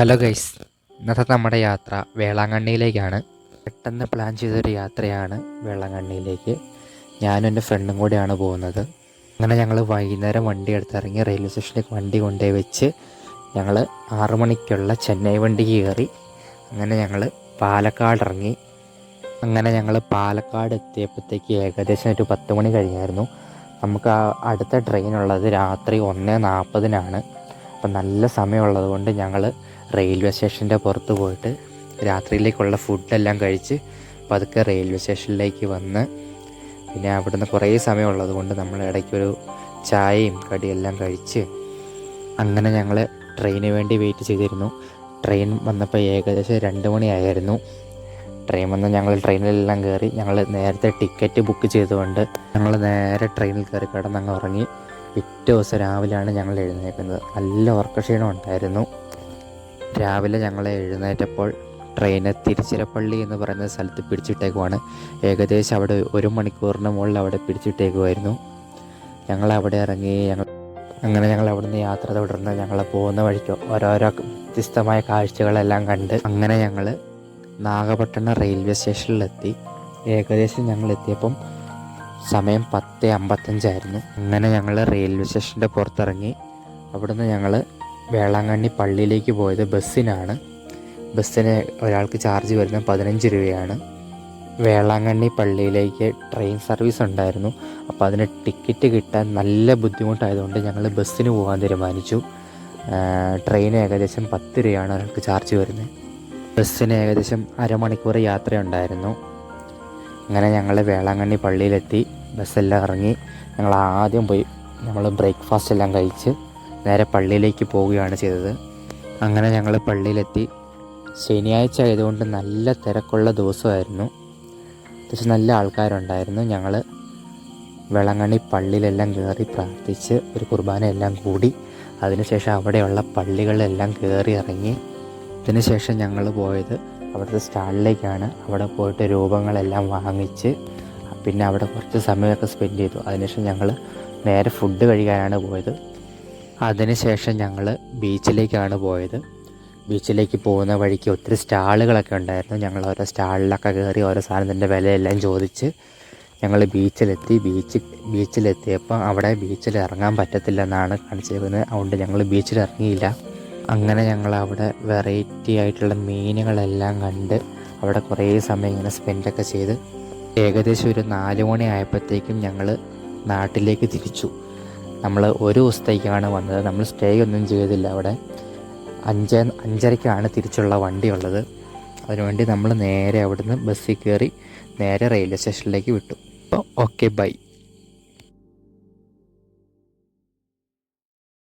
Hello guys ഇന്നത്തെ നമ്മുടെ യാത്ര വേളാങ്കണ്ണിയിലേക്കാണ്. പെട്ടെന്ന് പ്ലാൻ ചെയ്തൊരു യാത്രയാണ് വേളാങ്കണ്ണിയിലേക്ക്. ഞാനും എന്റെ ഫ്രണ്ടും കൂടെയാണ് പോകുന്നത്. അങ്ങനെ ഞങ്ങൾ വൈകുന്നേരം വണ്ടി എടുത്തിറങ്ങി റെയിൽവേ സ്റ്റേഷനിലേക്ക് വണ്ടി കൊണ്ടുപോയി വെച്ച് ഞങ്ങൾ ആറു മണിക്കുള്ള ചെന്നൈ വണ്ടി കയറി. അങ്ങനെ ഞങ്ങൾ പാലക്കാട് ഇറങ്ങി. അങ്ങനെ ഞങ്ങൾ പാലക്കാട് എത്തിയപ്പോഴത്തേക്ക് ഏകദേശം ഒരു പത്ത് മണി കഴിഞ്ഞായിരുന്നു. നമുക്ക് ആ അടുത്ത ട്രെയിനുള്ളത് രാത്രി ഒന്ന് നാൽപ്പതിനാണ്. അപ്പം നല്ല സമയമുള്ളത് കൊണ്ട് ഞങ്ങൾ റെയിൽവേ സ്റ്റേഷന്റെ പുറത്ത് പോയിട്ട് രാത്രിയിലേക്കുള്ള ഫുഡെല്ലാം കഴിച്ച് പതുക്കെ റെയിൽവേ സ്റ്റേഷനിലേക്ക് വന്ന് പിന്നെ അവിടുന്ന് കുറേ സമയമുള്ളത് കൊണ്ട് നമ്മൾ ഇടയ്ക്കൊരു ചായയും കടിയെല്ലാം കഴിച്ച് അങ്ങനെ ഞങ്ങൾ ട്രെയിന് വേണ്ടി വെയിറ്റ് ചെയ്തിരുന്നു. ട്രെയിൻ വന്നപ്പോൾ ഏകദേശം രണ്ട് മണിയായിരുന്നു. ട്രെയിൻ വന്ന് ഞങ്ങൾ ട്രെയിനിലെല്ലാം കയറി ഞങ്ങൾ നേരത്തെ ടിക്കറ്റ് ബുക്ക് ചെയ്തുകൊണ്ട് ഞങ്ങൾ നേരെ ട്രെയിനിൽ കയറി കിടന്നങ്ങ് ഉറങ്ങി പിറ്റേ ദിവസം രാവിലെയാണ് ഞങ്ങൾ എഴുന്നേൽക്കുന്നത്. നല്ല ഉറക്കക്ഷീണം ഉണ്ടായിരുന്നു. രാവിലെ ഞങ്ങൾ എഴുന്നേറ്റപ്പോൾ ട്രെയിന് തിരുച്ചിറപ്പള്ളി എന്ന് പറയുന്ന സ്ഥലത്ത് പിടിച്ചിട്ടേക്കുവാണ്. ഏകദേശം അവിടെ ഒരു മണിക്കൂറിന് മുകളിൽ അവിടെ പിടിച്ചിട്ടേക്കുമായിരുന്നു ഞങ്ങൾ അവിടെ ഇറങ്ങി ഞങ്ങൾ അങ്ങനെ ഞങ്ങൾ അവിടുന്ന് യാത്ര തുടർന്ന് ഞങ്ങൾ പോകുന്ന വഴിക്ക് ഓരോരോ വ്യത്യസ്തമായ കാഴ്ചകളെല്ലാം കണ്ട് അങ്ങനെ ഞങ്ങൾ നാഗപട്ടണം റെയിൽവേ സ്റ്റേഷനിലെത്തി ഏകദേശം ഞങ്ങൾ എത്തിയപ്പം സമയം പത്ത് അമ്പത്തഞ്ചായിരുന്നു. അങ്ങനെ ഞങ്ങൾ റെയിൽവേ സ്റ്റേഷന്റെ പുറത്തിറങ്ങി. അവിടുന്ന് ഞങ്ങൾ വേളാങ്കണ്ണി പള്ളിയിലേക്ക് പോയത് ബസ്സിനാണ്. ബസ്സിന് ഒരാൾക്ക് ചാർജ് വരുന്നത് പതിനഞ്ച് രൂപയാണ്. വേളാങ്കണ്ണി പള്ളിയിലേക്ക് ട്രെയിൻ സർവീസ് ഉണ്ടായിരുന്നു. അപ്പോൾ അതിന് ടിക്കറ്റ് കിട്ടാൻ നല്ല ബുദ്ധിമുട്ടായതുകൊണ്ട് ഞങ്ങൾ ബസ്സിന് പോകാൻ തീരുമാനിച്ചു. ട്രെയിൻ ഏകദേശം പത്ത് രൂപയാണ് ഒരാൾക്ക് ചാർജ് വരുന്നത്. ബസ്സിന് ഏകദേശം അരമണിക്കൂർ യാത്രയുണ്ടായിരുന്നു. അങ്ങനെ ഞങ്ങൾ വേളാങ്കണ്ണി പള്ളിയിലെത്തി. ബസ്സെല്ലാം ഇറങ്ങി. ഞങ്ങൾ ആദ്യം പോയി നമ്മൾ ബ്രേക്ക്ഫാസ്റ്റ് എല്ലാം കഴിച്ച് നേരെ പള്ളിയിലേക്ക് പോവുകയാണ് ചെയ്തത്. അങ്ങനെ ഞങ്ങൾ പള്ളിയിലെത്തി. ശനിയാഴ്ച ആയതുകൊണ്ട് നല്ല തിരക്കുള്ള ദിവസമായിരുന്നു. അത്യാവശ്യം നല്ല ആൾക്കാരുണ്ടായിരുന്നു ഞങ്ങൾ വെളങ്ങണി പള്ളിയിലെല്ലാം കയറി പ്രാർത്ഥിച്ച് ഒരു കുർബാന എല്ലാം കൂടി. അതിനുശേഷം അവിടെയുള്ള പള്ളികളിലെല്ലാം കയറി ഇറങ്ങി. അതിനുശേഷം ഞങ്ങൾ പോയത് അവിടുത്തെ സ്റ്റാളിലേക്കാണ്. അവിടെ പോയിട്ട് രൂപങ്ങളെല്ലാം വാങ്ങിച്ച് പിന്നെ അവിടെ കുറച്ച് സമയമൊക്കെ സ്പെൻഡ് ചെയ്തു. അതിനുശേഷം ഞങ്ങൾ നേരെ ഫുഡ് കഴിക്കാനാണ് പോയത്. അതിനുശേഷം ഞങ്ങൾ ബീച്ചിലേക്കാണ് പോയത്. ബീച്ചിലേക്ക് പോകുന്ന വഴിക്ക് ഒത്തിരി സ്റ്റാളുകളൊക്കെ ഉണ്ടായിരുന്നു. ഞങ്ങൾ ഓരോ സ്റ്റാളിലൊക്കെ കയറി ഓരോ സാധനത്തിന്റെ വിലയെല്ലാം ചോദിച്ച് ഞങ്ങൾ ബീച്ചിലെത്തി. ബീച്ച് ബീച്ചിലെത്തിയപ്പോൾ അവിടെ ബീച്ചിൽ ഇറങ്ങാൻ പറ്റത്തില്ലെന്നാണ് കാണിച്ചിരിക്കുന്നത്. അതുകൊണ്ട് ഞങ്ങൾ ബീച്ചിൽ ഇറങ്ങിയില്ല. അങ്ങനെ ഞങ്ങൾ അവിടെ വെറൈറ്റി ആയിട്ടുള്ള മീനുകളെല്ലാം കണ്ട് അവിടെ കുറേ സമയം ഇങ്ങനെ സ്പെൻഡൊക്കെ ചെയ്ത് ഏകദേശം ഒരു നാല് മണി ആയപ്പോഴത്തേക്കും ഞങ്ങൾ നാട്ടിലേക്ക് തിരിച്ചു. നമ്മൾ ഒരു ദിവസത്തേക്കാണ് വന്നത്. നമ്മൾ സ്റ്റേ ഒന്നും ചെയ്തില്ല അവിടെ. അഞ്ച് അഞ്ചരയ്ക്കാണ് തിരിച്ചുള്ള വണ്ടി ഉള്ളത് അതിനുവേണ്ടി നമ്മൾ നേരെ അവിടുന്ന് ബസ്സിൽ കയറി നേരെ റെയിൽവേ സ്റ്റേഷനിലേക്ക് വിട്ടു. അപ്പോൾ ഓക്കെ ബൈ